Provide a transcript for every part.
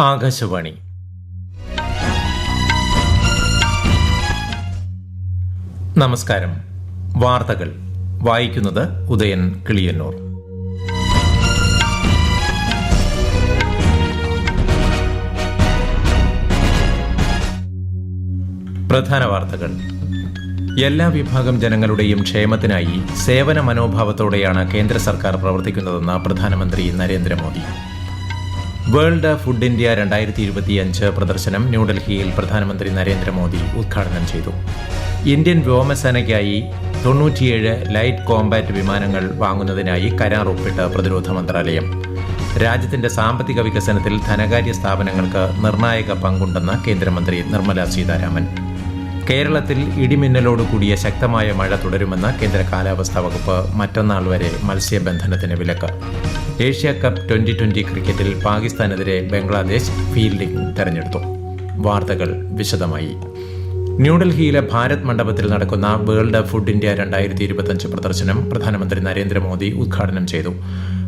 ആകാശവാണി. നമസ്കാരം. വാർത്തകൾ. വായിക്കുന്നത് ഉദയൻ കിളിയന്നൂർ. പ്രധാന വാർത്തകൾ. എല്ലാ വിഭാഗം ജനങ്ങളുടെയും ക്ഷേമത്തിനായി സേവന മനോഭാവത്തോടെയാണ് കേന്ദ്ര സർക്കാർ പ്രവർത്തിക്കുന്നതെന്ന് പ്രധാനമന്ത്രി നരേന്ദ്രമോദി. വേൾഡ് ഫുഡ് ഇന്ത്യ രണ്ടായിരത്തി ഇരുപത്തിയഞ്ച് പ്രദർശനം ന്യൂഡൽഹിയിൽ പ്രധാനമന്ത്രി നരേന്ദ്രമോദി ഉദ്ഘാടനം ചെയ്തു. ഇന്ത്യൻ വ്യോമസേനയ്ക്കായി തൊണ്ണൂറ്റിയേഴ് ലൈറ്റ് കോമ്പാറ്റ് വിമാനങ്ങൾ വാങ്ങുന്നതിനായി കരാർ ഒപ്പിട്ട് പ്രതിരോധ മന്ത്രാലയം. രാജ്യത്തിന്റെ സാമ്പത്തിക വികസനത്തിൽ ധനകാര്യ സ്ഥാപനങ്ങൾക്ക് നിർണായക പങ്കുണ്ടെന്ന് കേന്ദ്രമന്ത്രി നിർമ്മല സീതാരാമൻ. കേരളത്തിൽ ഇടിമിന്നലോട് കൂടിയ ശക്തമായ മഴ തുടരുമെന്ന് കേന്ദ്ര കാലാവസ്ഥാ വകുപ്പ് മറ്റന്നാൾ വരെ മത്സ്യബന്ധനത്തിന് വിലക്ക്. ഏഷ്യ കപ്പ് ട്വന്റി ട്വന്റി ക്രിക്കറ്റിൽ പാകിസ്ഥാനെതിരെ ബംഗ്ലാദേശ് ഫീൽഡിംഗ് തെരഞ്ഞെടുത്തു. വാർത്തകൾ വിശദമായി. ന്യൂഡൽഹിയിലെ ഭാരത് മണ്ഡപത്തിൽ നടക്കുന്ന വേൾഡ് ഫുഡ് ഇന്ത്യ രണ്ടായിരത്തി ഇരുപത്തിയഞ്ച് പ്രദർശനം പ്രധാനമന്ത്രി നരേന്ദ്രമോദി ഉദ്ഘാടനം ചെയ്തു.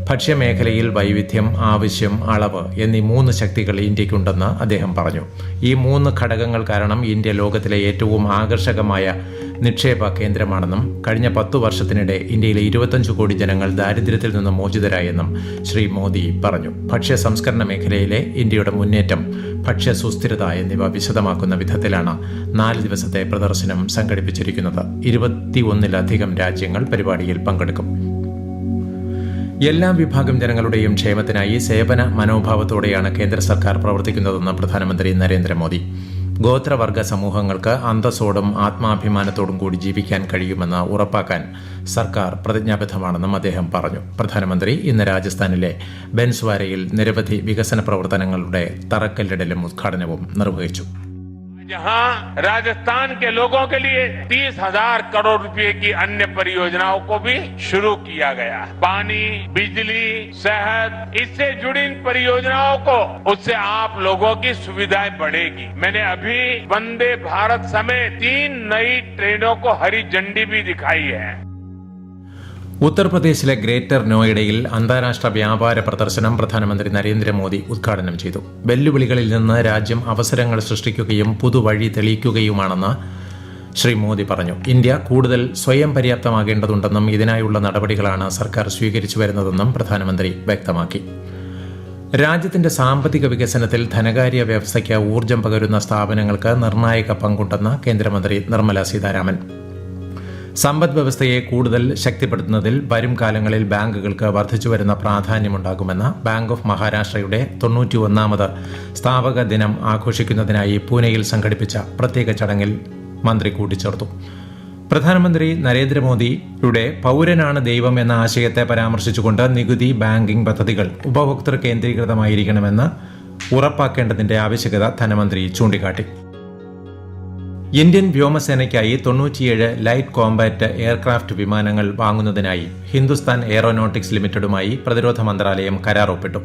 ഭക്ഷ്യമേഖലയിൽ വൈവിധ്യം ആവശ്യം അളവ് എന്നീ മൂന്ന് ശക്തികൾ ഇന്ത്യക്കുണ്ടെന്ന് അദ്ദേഹം പറഞ്ഞു. ഈ മൂന്ന് ഘടകങ്ങൾ കാരണം ഇന്ത്യ ലോകത്തിലെ ഏറ്റവും ആകർഷകമായ നിക്ഷേപ കേന്ദ്രമാണെന്നും കഴിഞ്ഞ പത്തു വർഷത്തിനിടെ ഇന്ത്യയിലെ ഇരുപത്തഞ്ച് കോടി ജനങ്ങൾ ദാരിദ്ര്യത്തിൽ നിന്ന് മോചിതരായെന്നും ശ്രീ മോദി പറഞ്ഞു. ഭക്ഷ്യ സംസ്കരണ മേഖലയിലെ ഇന്ത്യയുടെ മുന്നേറ്റം ഭക്ഷ്യ സുസ്ഥിരത എന്നിവ വിശദമാക്കുന്ന വിധത്തിലാണ് നാല് ദിവസത്തെ പ്രദർശനം സംഘടിപ്പിച്ചിരിക്കുന്നത്. ഇരുപത്തിയൊന്നിലധികം രാജ്യങ്ങൾ പരിപാടിയിൽ പങ്കെടുക്കും. എല്ലാ വിഭാഗം ജനങ്ങളുടെയും ക്ഷേമത്തിനായി സേവന മനോഭാവത്തോടെയാണ് കേന്ദ്ര സർക്കാർ പ്രവർത്തിക്കുന്നതെന്ന് പ്രധാനമന്ത്രി നരേന്ദ്രമോദി. ഗോത്രവർഗ സമൂഹങ്ങൾക്ക് അന്തസ്സോടും ആത്മാഭിമാനത്തോടും കൂടി ജീവിക്കാൻ കഴിയുമെന്ന് ഉറപ്പാക്കാൻ സർക്കാർ പ്രതിജ്ഞാബദ്ധമാണെന്നും അദ്ദേഹം പറഞ്ഞു. പ്രധാനമന്ത്രി ഇന്ന് രാജസ്ഥാനിലെ ബെൻസ്വാരയിൽ നിരവധി വികസന പ്രവർത്തനങ്ങളുടെ തറക്കല്ലിടലും ഉദ്ഘാടനവും നിർവഹിച്ചു. जहाँ राजस्थान के लोगों के लिए तीस हज़ार करोड़ रुपए की अन्य परियोजनाओं को भी शुरू किया गया। पानी, बिजली सेहत इससे जुड़ी इन परियोजनाओं को, उससे आप लोगों की सुविधाएँ बढ़ेगी। मैंने अभी वंदे भारत समेत तीन नई ट्रेनों को हरी झंडी भी दिखाई है। ഉത്തർപ്രദേശിലെ ഗ്രേറ്റർ നോയിഡയിൽ അന്താരാഷ്ട്ര വ്യാപാര പ്രദർശനം പ്രധാനമന്ത്രി നരേന്ദ്രമോദി ഉദ്ഘാടനം ചെയ്തു. വെല്ലുവിളികളിൽ നിന്ന് രാജ്യം അവസരങ്ങൾ സൃഷ്ടിക്കുകയും പുതുവഴി തെളിയിക്കുകയുമാണെന്ന് ശ്രീ മോദി പറഞ്ഞു. ഇന്ത്യ കൂടുതൽ സ്വയം പര്യാപ്തമാകേണ്ടതുണ്ടെന്നും ഇതിനായുള്ള നടപടികളാണ് സർക്കാർ സ്വീകരിച്ചു വരുന്നതെന്നും പ്രധാനമന്ത്രി വ്യക്തമാക്കി. രാജ്യത്തിന്റെ സാമ്പത്തിക വികസനത്തിൽ ധനകാര്യ വ്യവസ്ഥയ്ക്ക് ഊർജം പകരുന്ന സ്ഥാപനങ്ങൾക്ക് നിർണായക പങ്കുണ്ടെന്ന് കേന്ദ്രമന്ത്രി നിർമ്മല സീതാരാമൻ. സമ്പദ് വ്യവസ്ഥയെ കൂടുതൽ ശക്തിപ്പെടുത്തുന്നതിൽ വരും കാലങ്ങളിൽ ബാങ്കുകൾക്ക് വർദ്ധിച്ചുവരുന്ന പ്രാധാന്യമുണ്ടാകുമെന്ന് ബാങ്ക് ഓഫ് മഹാരാഷ്ട്രയുടെ തൊണ്ണൂറ്റി ഒന്നാമത് സ്ഥാപക ദിനം ആഘോഷിക്കുന്നതിനായി പൂനെയിൽ സംഘടിപ്പിച്ച പ്രത്യേക ചടങ്ങിൽ മന്ത്രി കൂട്ടിച്ചേർത്തു. പ്രധാനമന്ത്രി നരേന്ദ്രമോദിയുടെ പൗരനാണ് ദൈവം എന്ന ആശയത്തെ പരാമർശിച്ചുകൊണ്ട് നികുതി ബാങ്കിംഗ് പദ്ധതികൾ ഉപഭോക്തൃ കേന്ദ്രീകൃതമായിരിക്കണമെന്ന് ഉറപ്പാക്കേണ്ടതിന്റെ ആവശ്യകത ധനമന്ത്രി ചൂണ്ടിക്കാട്ടി. ഇന്ത്യൻ വ്യോമസേനയ്ക്കായി തൊണ്ണൂറ്റിയേഴ് ലൈറ്റ് കോംബാറ്റ് എയർക്രാഫ്റ്റ് വിമാനങ്ങൾ വാങ്ങുന്നതിനായി ഹിന്ദുസ്ഥാൻ എയറോനോട്ടിക്സ് ലിമിറ്റഡുമായി പ്രതിരോധ മന്ത്രാലയം കരാർ ഒപ്പിട്ടു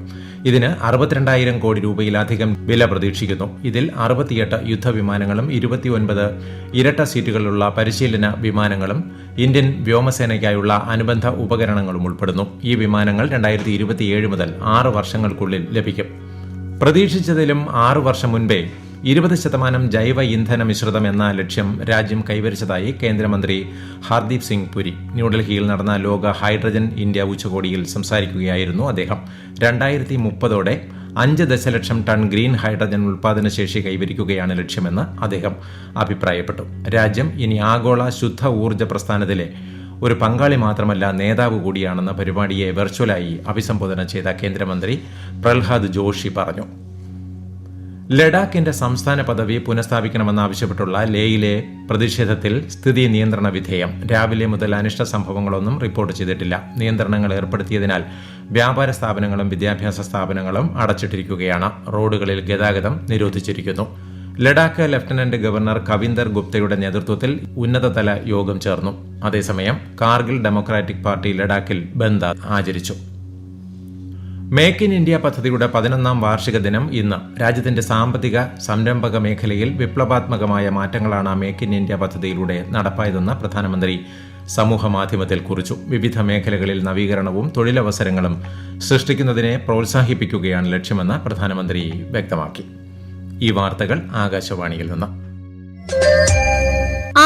ഇതിന് അറുപത്തിരണ്ടായിരം കോടി രൂപയിലധികം വില പ്രതീക്ഷിക്കുന്നു. ഇതിൽ അറുപത്തിയെട്ട് യുദ്ധവിമാനങ്ങളും ഇരുപത്തിയൊൻപത് ഇരട്ട സീറ്റുകളുള്ള പരിശീലന വിമാനങ്ങളും ഇന്ത്യൻ വ്യോമസേനയ്ക്കായുള്ള അനുബന്ധ ഉപകരണങ്ങളും ഉൾപ്പെടുന്നു. ഈ വിമാനങ്ങൾ രണ്ടായിരത്തി ഇരുപത്തിയേഴ് മുതൽ ആറ് വർഷങ്ങൾക്കുള്ളിൽ ലഭിക്കും. പ്രതീക്ഷിച്ചതിലും ആറു വർഷം മുൻപേ ഇരുപത് ശതമാനം ജൈവ ഇന്ധന മിശ്രിതം എന്ന ലക്ഷ്യം രാജ്യം കൈവരിച്ചതായി കേന്ദ്രമന്ത്രി ഹർദീപ് സിംഗ് പുരി. ന്യൂഡൽഹിയിൽ നടന്ന ലോക ഹൈഡ്രജൻ ഇന്ത്യ ഉച്ചകോടിയിൽ സംസാരിക്കുകയായിരുന്നു അദ്ദേഹം. രണ്ടായിരത്തി മുപ്പതോടെ അഞ്ച് ദശലക്ഷം ടൺ ഗ്രീൻ ഹൈഡ്രജൻ ഉൽപാദന ശേഷി കൈവരിക്കുകയാണ് ലക്ഷ്യമെന്ന് അദ്ദേഹം അഭിപ്രായപ്പെട്ടു. രാജ്യം ഇനി ആഗോള ശുദ്ധ ഊർജ പ്രസ്ഥാനത്തിലെ ഒരു പങ്കാളി മാത്രമല്ല നേതാവ് കൂടിയാണെന്ന പരിപാടിയെ വെർച്വലായി അഭിസംബോധന ചെയ്ത കേന്ദ്രമന്ത്രി പ്രഹ്ലാദ് ജോഷി പറഞ്ഞു. ലഡാക്കിന്റെ സംസ്ഥാന പദവി പുനഃസ്ഥാപിക്കണമെന്നാവശ്യപ്പെട്ടുള്ള ലേയിലെ പ്രതിഷേധത്തിൽ സ്ഥിതി നിയന്ത്രണ വിധേയം. രാവിലെ മുതൽ അനിഷ്ട സംഭവങ്ങളൊന്നും റിപ്പോർട്ട് ചെയ്തിട്ടില്ല. നിയന്ത്രണങ്ങൾ ഏർപ്പെടുത്തിയതിനാൽ വ്യാപാര സ്ഥാപനങ്ങളും വിദ്യാഭ്യാസ സ്ഥാപനങ്ങളും അടച്ചിട്ടിരിക്കുകയാണ്. റോഡുകളിൽ ഗതാഗതം നിരോധിച്ചിരിക്കുന്നു. ലഡാക്ക് ലഫ്റ്റനന്റ് ഗവർണർ കവിന്ദർ ഗുപ്തയുടെ നേതൃത്വത്തിൽ ഉന്നതതല യോഗം ചേർന്നു. അതേസമയം കാർഗിൽ ഡെമോക്രാറ്റിക് പാർട്ടി ലഡാക്കിൽ ബന്ദ് ആചരിച്ചു. മേക്ക് ഇൻ ഇന്ത്യ പദ്ധതിയുടെ പതിനൊന്നാം വാർഷിക ദിനം ഇന്ന്. രാജ്യത്തിന്റെ സാമ്പത്തിക സംരംഭക മേഖലയിൽ വിപ്ലവാത്മകമായ മാറ്റങ്ങളാണ് മേക്ക് ഇൻ ഇന്ത്യ പദ്ധതിയിലൂടെ നടപ്പായതെന്ന് പ്രധാനമന്ത്രി സമൂഹമാധ്യമത്തിൽ കുറിച്ചു. വിവിധ മേഖലകളിൽ നവീകരണവും തൊഴിലവസരങ്ങളും സൃഷ്ടിക്കുന്നതിനെ പ്രോത്സാഹിപ്പിക്കുകയാണ് ലക്ഷ്യമെന്ന് പ്രധാനമന്ത്രി വ്യക്തമാക്കി. ഈ വാർത്തകൾ ആകാശവാണിയിൽ നിന്ന്.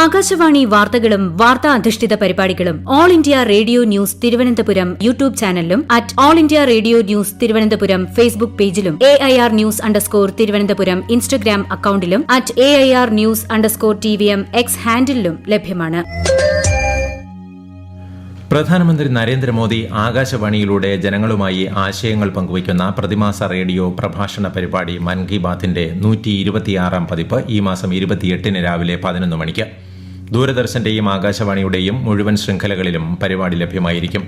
ആകാശവാണി വാർത്തകളും വാർത്താ അധിഷ്ഠിത പരിപാടികളും all India radio news Thiruvananthapuram YouTube ചാനലിലും at all India radio news Thiruvananthapuram Facebook പേജിലും A I R news underscore Thiruvananthapuram Instagram അക്കൌണ്ടിലും at A I R news underscore T V M X ഹാൻഡിലും ലഭ്യമാണ്. പ്രധാനമന്ത്രി നരേന്ദ്രമോദി ആകാശവാണിയിലൂടെ ജനങ്ങളുമായി ആശയങ്ങൾ പങ്കുവയ്ക്കുന്ന പ്രതിമാസ റേഡിയോ പ്രഭാഷണ പരിപാടി മൻ കി ബാത്തിന്റെ നൂറ്റി ഇരുപത്തിയാറാം പതിപ്പ് ഈ മാസം ഇരുപത്തിയെട്ടിന് രാവിലെ പതിനൊന്ന് മണിക്ക്. ദൂരദർശന്റെയും ആകാശവാണിയുടെയും മുഴുവൻ ശൃംഖലകളിലും പരിപാടി ലഭ്യമായിരിക്കും.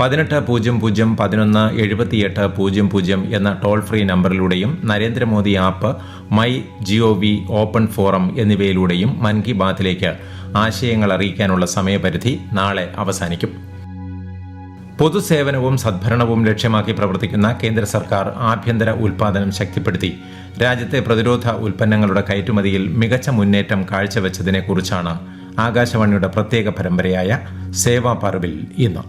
പതിനെട്ട് പൂജ്യം പൂജ്യം പതിനൊന്ന് എഴുപത്തിയെട്ട് പൂജ്യം പൂജ്യം എന്ന toll free നമ്പറിലൂടെയും Narendra Modi app my ജിഒ V open forum എന്നിവയിലൂടെയും മൻ കി ബാത്തിലേക്ക് ആശയങ്ങൾ അറിയിക്കാനുള്ള സമയപരിധി നാളെ അവസാനിക്കും. പൊതുസേവനവും സദ്ഭരണവും ലക്ഷ്യമാക്കി പ്രവർത്തിക്കുന്ന കേന്ദ്ര സർക്കാർ ആഭ്യന്തര ഉൽപാദനം ശക്തിപ്പെടുത്തി. രാജ്യത്തെ പ്രതിരോധ ഉൽപ്പന്നങ്ങളുടെ കയറ്റുമതിയിൽ മികച്ച മുന്നേറ്റം കാഴ്ചവെച്ചതിനെക്കുറിച്ചാണ് ആകാശവാണിയുടെ പ്രത്യേക പരമ്പരയായ സേവാ പർവിൽ ഇന്ന്.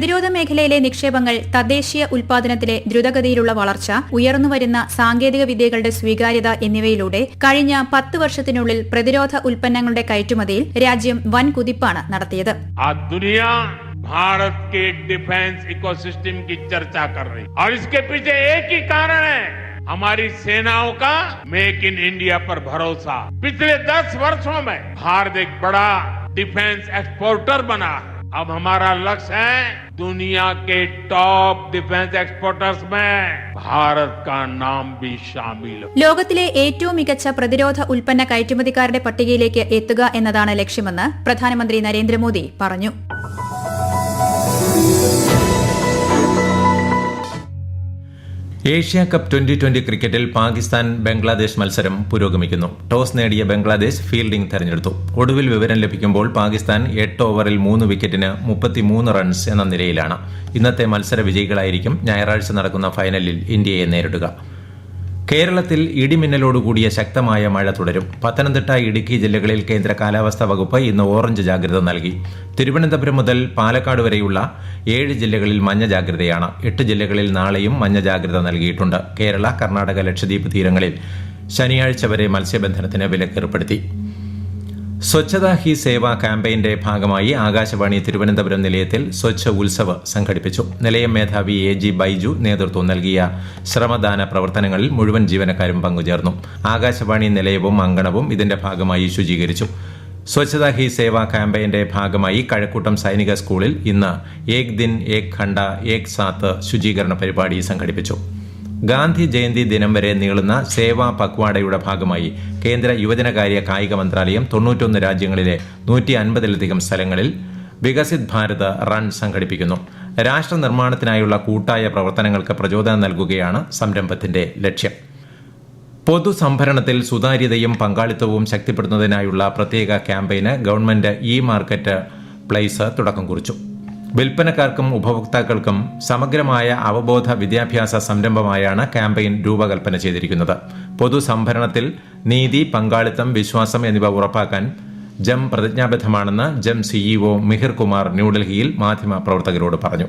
പ്രതിരോധ മേഖലയിലെ നിക്ഷേപങ്ങൾ തദ്ദേശീയ ഉൽപാദനത്തിലെ ദ്രുതഗതിയിലുള്ള വളർച്ച ഉയർന്നുവരുന്ന സാങ്കേതിക വിദ്യകളുടെ സ്വീകാര്യത എന്നിവയിലൂടെ കഴിഞ്ഞ പത്ത് വർഷത്തിനുള്ളിൽ പ്രതിരോധ ഉൽപ്പന്നങ്ങളുടെ കയറ്റുമതിയിൽ രാജ്യം വൻ കുതിപ്പാണ് നടത്തിയത് आज दुनिया भारत के डिफेंस इकोसिस्टम की चर्चा कर रही और इसके पीछे एक ही कारण है हमारी सेनाओं का मेक इन इंडिया पर भरोसा पिछले दस वर्षों में भारत एक बड़ा डिफेंस एक्सपोर्टर बना है अब हमारा लक्ष्य है दुनिया के टॉप डिफेंस एक्सपोर्टर्स में भारत का नाम भी शामिल हो ലോകത്തിലെ ഏറ്റവും മികച്ച പ്രതിരോധ ഉൽപ്പന്ന കയറ്റുമതിക്കാരുടെ പട്ടികയിലേക്ക് എത്തുക എന്നതാണ് ലക്ഷ്യമെന്ന് പ്രധാനമന്ത്രി നരേന്ദ്രമോദി പറഞ്ഞു ഏഷ്യ കപ്പ് ട്വന്റി ട്വന്റി ക്രിക്കറ്റിൽ പാകിസ്ഥാൻ ബംഗ്ലാദേശ് മത്സരം പുരോഗമിക്കുന്നു. ടോസ് നേടിയ ബംഗ്ലാദേശ് ഫീൽഡിംഗ് തെരഞ്ഞെടുത്തു. ഒടുവിൽ വിവരം ലഭിക്കുമ്പോൾ പാകിസ്ഥാൻ എട്ട് ഓവറിൽ മൂന്ന് വിക്കറ്റിന് മുപ്പത്തിമൂന്ന് റൺസ് എന്ന നിലയിലാണ്. ഇന്നത്തെ മത്സര വിജയികളായിരിക്കും ഞായറാഴ്ച നടക്കുന്ന ഫൈനലിൽ ഇന്ത്യയെ നേരിടുക. കേരളത്തിൽ ഇടിമിന്നലോടുകൂടിയ ശക്തമായ മഴ തുടരും. പത്തനംതിട്ട ഇടുക്കി ജില്ലകളിൽ കേന്ദ്ര കാലാവസ്ഥാ വകുപ്പ് ഇന്ന് ഓറഞ്ച് ജാഗ്രത നൽകി. തിരുവനന്തപുരം മുതൽ പാലക്കാട് വരെയുള്ള ഏഴ് ജില്ലകളിൽ മഞ്ഞ ജാഗ്രതയാണ്. എട്ട് ജില്ലകളിൽ നാളെയും മഞ്ഞ ജാഗ്രത നൽകിയിട്ടുണ്ട്. കേരള കർണാടക ലക്ഷദ്വീപ് തീരങ്ങളിൽ ശനിയാഴ്ച വരെ മത്സ്യബന്ധനത്തിന് വിലക്കേർപ്പെടുത്തി. സ്വച്ഛതാ ഹി സേവ ക്യാമ്പയിന്റെ ഭാഗമായി ആകാശവാണി തിരുവനന്തപുരം നിലയത്തിൽ സ്വച്ഛ ഉത്സവ് സംഘടിപ്പിച്ചു. നിലയം മേധാവി എ ജി ബൈജു നേതൃത്വം നൽകിയ ശ്രമദാന പ്രവർത്തനങ്ങളിൽ മുഴുവൻ ജീവനക്കാരും പങ്കുചേർന്നു. ആകാശവാണി നിലയവും അങ്കണവും ഇതിന്റെ ഭാഗമായി ശുചീകരിച്ചു. സ്വച്ഛതാ ഹി സേവ ക്യാമ്പയിന്റെ ഭാഗമായി കഴക്കൂട്ടം സൈനിക സ്കൂളിൽ ഇന്ന് ഏക് ദിൻ ഏക് ഖണ്ഡ ഏക് സാത്ത് ശുചീകരണ പരിപാടി സംഘടിപ്പിച്ചു. ഗാന്ധി ജയന്തി ദിനം വരെ നീളുന്ന സേവാ പക്വാടയുടെ ഭാഗമായി കേന്ദ്ര യുവജനകാര്യ കായിക മന്ത്രാലയം തൊണ്ണൂറ്റൊന്ന് രാജ്യങ്ങളിലെ നൂറ്റി അൻപതിലധികം സ്ഥലങ്ങളിൽ വികസിത് ഭാരത് റൺ സംഘടിപ്പിക്കുന്നു. രാഷ്ട്ര നിർമ്മാണത്തിനായുള്ള കൂട്ടായ പ്രവർത്തനങ്ങൾക്ക് പ്രചോദനം നൽകുകയാണ് സംരംഭത്തിന്റെ ലക്ഷ്യം. പൊതുസംഭരണത്തിൽ സുതാര്യതയും പങ്കാളിത്തവും ശക്തിപ്പെടുത്തുന്നതിനായുള്ള പ്രത്യേക ക്യാമ്പയിന് ഗവൺമെന്റ് ഇ മാർക്കറ്റ് പ്ലേസ് തുടക്കം കുറിച്ചു. വിൽപ്പനക്കാർക്കും ഉപഭോക്താക്കൾക്കും സമഗ്രമായ അവബോധ വിദ്യാഭ്യാസ സംരംഭമായാണ് ക്യാമ്പയിൻ രൂപകൽപ്പന ചെയ്തിരിക്കുന്നത്. പൊതുസംഭരണത്തിൽ നീതി പങ്കാളിത്തം വിശ്വാസം എന്നിവ ഉറപ്പാക്കാൻ ജം പ്രതിജ്ഞാബദ്ധമാണെന്ന് ജം സിഇഒ മിഹിർ കുമാർ ന്യൂഡൽഹിയിൽ മാധ്യമ പ്രവർത്തകരോട് പറഞ്ഞു.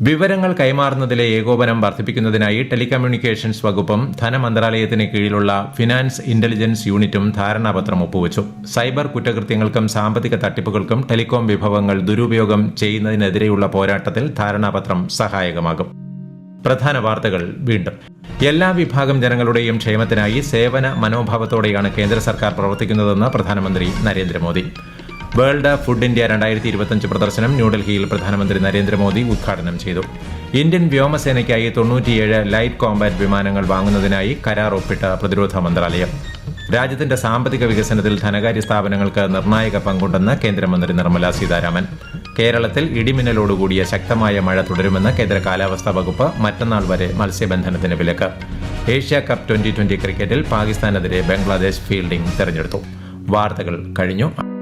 വിവരങ്ങൾ കൈമാറുന്നതിലെ ഏകോപനം വർദ്ധിപ്പിക്കുന്നതിനായി ടെലികമ്മ്യൂണിക്കേഷൻസ് വകുപ്പും ധനമന്ത്രാലയത്തിന് കീഴിലുള്ള ഫിനാൻസ് ഇന്റലിജൻസ് യൂണിറ്റും ധാരണാപത്രം ഒപ്പുവച്ചു. സൈബർ കുറ്റകൃത്യങ്ങൾക്കും സാമ്പത്തിക തട്ടിപ്പുകൾക്കും ടെലികോം വിഭവങ്ങൾ ദുരുപയോഗം ചെയ്യുന്നതിനെതിരെയുള്ള പോരാട്ടത്തിൽ ധാരണാപത്രം സഹായകമാകും. പ്രധാന വാർത്തകൾ വീണ്ടും. എല്ലാ വിഭാഗം ജനങ്ങളുടെയും ക്ഷേമത്തിനായി സേവന മനോഭാവത്തോടെയാണ് കേന്ദ്ര സർക്കാർ പ്രവർത്തിക്കുന്നതെന്ന് പ്രധാനമന്ത്രി നരേന്ദ്രമോദി. വേൾഡ് ഫുഡ് ഇന്ത്യ രണ്ടായിരത്തി ഇരുപത്തിയഞ്ച് പ്രദർശനം ന്യൂഡൽഹിയിൽ പ്രധാനമന്ത്രി നരേന്ദ്രമോദി ഉദ്ഘാടനം ചെയ്തു. ഇന്ത്യൻ വ്യോമസേനയ്ക്കായി തൊണ്ണൂറ്റിയേഴ് ലൈറ്റ് കോമ്പാറ്റ് വിമാനങ്ങൾ വാങ്ങുന്നതിനായി കരാർ ഒപ്പിട്ട പ്രതിരോധ മന്ത്രാലയം. രാജ്യത്തിന്റെ സാമ്പത്തിക വികസനത്തിൽ ധനകാര്യ സ്ഥാപനങ്ങൾക്ക് നിർണായക പങ്കുണ്ടെന്ന് കേന്ദ്രമന്ത്രി നിർമ്മല സീതാരാമൻ. കേരളത്തിൽ ഇടിമിന്നലോടുകൂടിയ ശക്തമായ മഴ തുടരുമെന്ന് കേന്ദ്ര കാലാവസ്ഥാ വകുപ്പ് മറ്റന്നാൾ വരെ മത്സ്യബന്ധനത്തിന് വിലക്ക്. ഏഷ്യ കപ്പ് ട്വന്റി ട്വന്റി ക്രിക്കറ്റിൽ പാകിസ്ഥാനെതിരെ ബംഗ്ലാദേശ് ഫീൽഡിംഗ് തെരഞ്ഞെടുത്തു. വാർത്തകൾ കഴിഞ്ഞു.